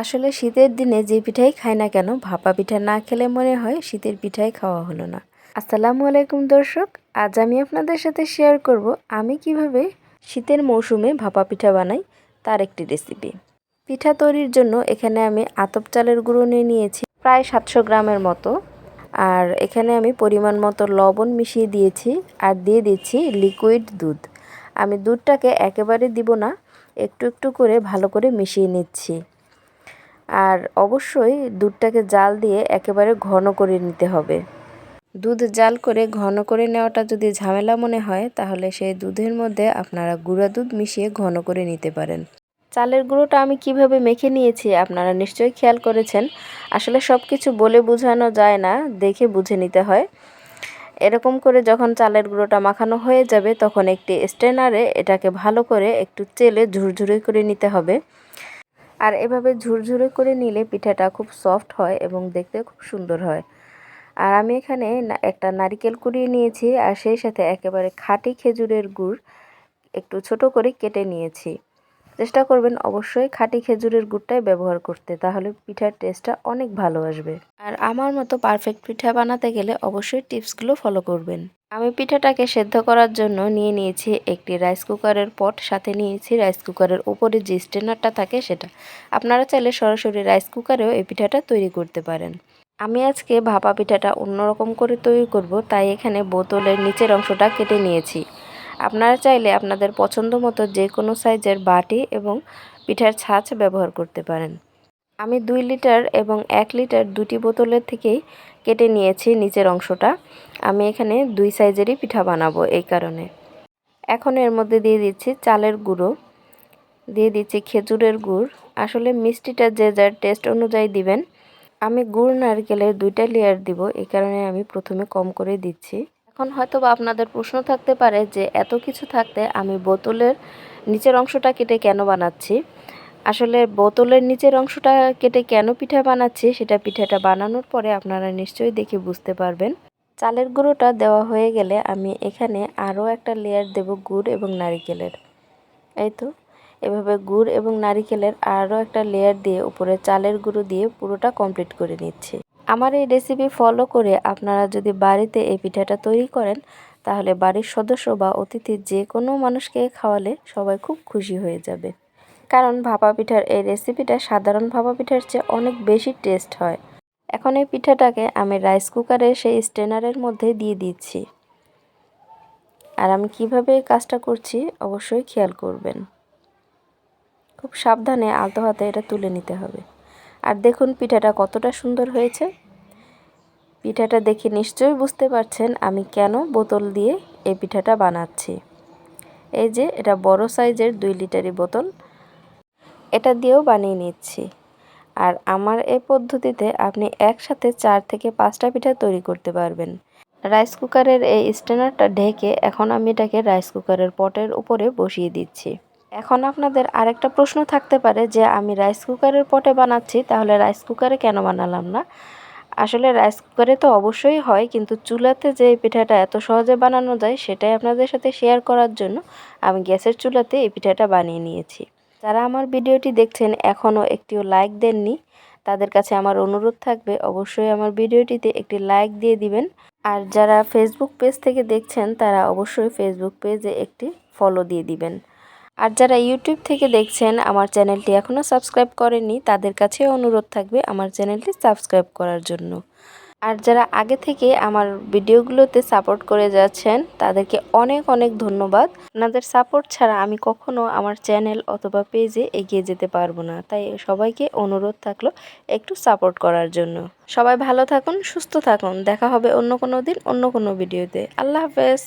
আসলে শীতের দিনে যে পিঠাই খাই না কেন, ভাপা পিঠা না খেলে মনে হয় শীতের পিঠাই খাওয়া হলো না। আসসালামু আলাইকুম দর্শক, আজ আমি আপনাদের সাথে শেয়ার করব আমি কীভাবে শীতের মৌসুমে ভাপা পিঠা বানাই তার একটি রেসিপি পিঠা তৈরির জন্য এখানে আমি আতপ চালের গুঁড়ো নিয়ে নিয়েছি, প্রায় সাতশো গ্রামের মতো। আর এখানে আমি পরিমাণ মতো লবণ মিশিয়ে দিয়েছি আর দিয়ে দিচ্ছি লিকুইড দুধ। আমি দুধটাকে একেবারে দিব না, একটু একটু করে ভালো করে মিশিয়ে নিচ্ছি। আর অবশ্যই দুধটাকে জাল দিয়ে একেবারে ঘন করে নিতে হবে। দুধ জাল করে ঘন করে নেওয়াটা যদি ঝামেলা মনে হয়, তাহলে সেই দুধের মধ্যে আপনারা গুঁড়া দুধ মিশিয়ে ঘন করে নিতে পারেন। চালের গুঁড়োটা আমি কীভাবে মেখে নিয়েছি আপনারা নিশ্চয়ই খেয়াল করেছেন। আসলে সব কিছু বলে বোঝানো যায় না, দেখে বুঝে নিতে হয়। এরকম করে যখন চালের গুঁড়োটা মাখানো হয়ে যাবে, তখন একটি স্ট্রেনারে এটাকে ভালো করে একটু চেলে ঝুরঝুরে করে নিতে হবে। আর এভাবে ঝুরঝুরে করে নিলে পিঠাটা খুব সফট হয় এবং দেখতে খুব সুন্দর হয়। আর আমি এখানে একটা নারিকেল কুড়িয়ে নিয়েছি আর সেই সাথে একেবারে খাঁটি খেজুরের গুড় একটু ছোট করে কেটে নিয়েছি। চেষ্টা করবেন অবশ্যই খাঁটি খেজুরের গুড়টাই ব্যবহার করতে, তাহলে পিঠার টেস্টটা অনেক ভালো আসবে। আর আমার মতো পারফেক্ট পিঠা বানাতে গেলে অবশ্যই টিপসগুলো ফলো করবেন। আমি পিঠাটাকে সেদ্ধ করার জন্য নিয়ে নিয়েছি একটি রাইস কুকারের পট সাথে নিয়েছি রাইস কুকারের উপরে যে স্টেনারটা থাকে সেটা। আপনারা চাইলে সরাসরি রাইস কুকারেও এই পিঠাটা তৈরি করতে পারেন। আমি আজকে ভাপা পিঠাটা অন্যরকম করে তৈরি করব, তাই এখানে বোতলের নিচের অংশটা কেটে নিয়েছি। আপনারা চাইলে আপনাদের পছন্দ মতো যে কোনো সাইজের বাটি এবং পিঠার ছাঁচ ব্যবহার করতে পারেন। আমি দুই লিটার এবং এক লিটার দুটি বোতলের থেকেই কেটে নিয়েছি নিচের অংশটা। আমি এখানে দুই সাইজেরই পিঠা বানাবো এই কারণে। এখন এর মধ্যে দিয়ে দিচ্ছি চালের গুঁড়ো। দিয়ে দিচ্ছি খেজুরের গুড়। আসলে মিষ্টিটা যে যার টেস্ট অনুযায়ী দিবেন। আমি গুড় নারকেলের দুইটা লেয়ার দিব। এই কারণে আমি প্রথমে কম করে দিচ্ছি। এখন হয়তো বা আপনাদের প্রশ্ন থাকতে পারে যে এত কিছু থাকতে আমি বোতলের নিচের অংশটা কেটে কেন বানাচ্ছি? আসলে বোতলের নিচের অংশটা কেটে কেন পিঠা বানাচ্ছি? সেটা পিঠাটা বানানোর পরে আপনারা নিশ্চয়ই দেখে বুঝতে পারবেন। চালের গুঁড়োটা দেওয়া হয়ে গেলে আমি এখানে আরও একটা লেয়ার দেব গুড় এবং নারিকেলের। এই তো, এভাবে গুড় এবং নারিকেলের আরও একটা লেয়ার দিয়ে উপরে চালের গুঁড়ো দিয়ে পুরোটা কমপ্লিট করে নিচ্ছি। আমার এই রেসিপি ফলো করে আপনারা যদি বাড়িতে এই পিঠাটা তৈরি করেন, তাহলে বাড়ির সদস্য বা অতিথি যে কোনো মানুষকে খাওয়ালে সবাই খুব খুশি হয়ে যাবে। কারণ ভাপা পিঠার এই রেসিপিটা সাধারণ ভাপা পিঠার চেয়ে অনেক বেশি টেস্ট হয়। এখন এই পিঠাটাকে আমি রাইস কুকারে সেই স্টেনারের মধ্যে দিয়ে দিচ্ছি। আর আমি কীভাবে কাজটা করছি অবশ্যই খেয়াল করবেন। খুব সাবধানে আলতো হাতে এটা তুলে নিতে হবে। আর দেখুন পিঠাটা কতটা সুন্দর হয়েছে। পিঠাটা দেখে নিশ্চয়ই বুঝতে পারছেন আমি কেন বোতল দিয়ে এই পিঠাটা বানাচ্ছি। এই যে, এটা বড় সাইজের দুই লিটারি বোতল। এটা দিয়েও বানিয়ে নিচ্ছি। আর আমার এই পদ্ধতিতে আপনি একসাথে চার থেকে পাঁচটা পিঠা তৈরি করতে পারবেন। রাইস কুকারের এই স্ট্যান্ডারটা ঢেকে এখন আমি এটাকে রাইস কুকারের পটের উপরে বসিয়ে দিচ্ছি। এখন আপনাদের আরেকটা প্রশ্ন থাকতে পারে যে, আমি রাইস কুকারের পটে বানাচ্ছি, তাহলে রাইস কুকারে কেন বানালাম না? আসলে রাইস কুকারে তো অবশ্যই হয়, কিন্তু চুলাতে যে পিঠাটা এত সহজে বানানো যায় সেটাই আপনাদের সাথে শেয়ার করার জন্য আমি গ্যাসের চুলাতে এই পিঠাটা বানিয়ে নিয়েছি। যারা আমার ভিডিওটি দেখছেন এখনও একটিও লাইক দেননি, তাদের কাছে আমার অনুরোধ থাকবে অবশ্যই আমার ভিডিওটিতে একটি লাইক দিয়ে দিবেন। আর যারা ফেসবুক পেজ থেকে দেখছেন তারা অবশ্যই ফেসবুক পেজে একটি ফলো দিয়ে দিবেন। আর যারা ইউটিউব থেকে দেখছেন, আমার চ্যানেলটি এখনও সাবস্ক্রাইব করেননি, তাদের কাছে অনুরোধ থাকবে আমার চ্যানেলটি সাবস্ক্রাইব করার জন্য। আর যারা আগে থেকে আমার ভিডিওগুলোতে সাপোর্ট করে যাচ্ছেন, তাদেরকে অনেক অনেক ধন্যবাদ। আপনাদের সাপোর্ট ছাড়া আমি কখনো আমার চ্যানেল অথবা পেজে এগিয়ে যেতে পারব না। তাই সবাইকে অনুরোধ থাকল একটু সাপোর্ট করার জন্য। সবাই ভালো থাকুন, সুস্থ থাকুন। দেখা হবে অন্য কোনো দিন, অন্য কোনো ভিডিওতে। আল্লাহ হাফেজ।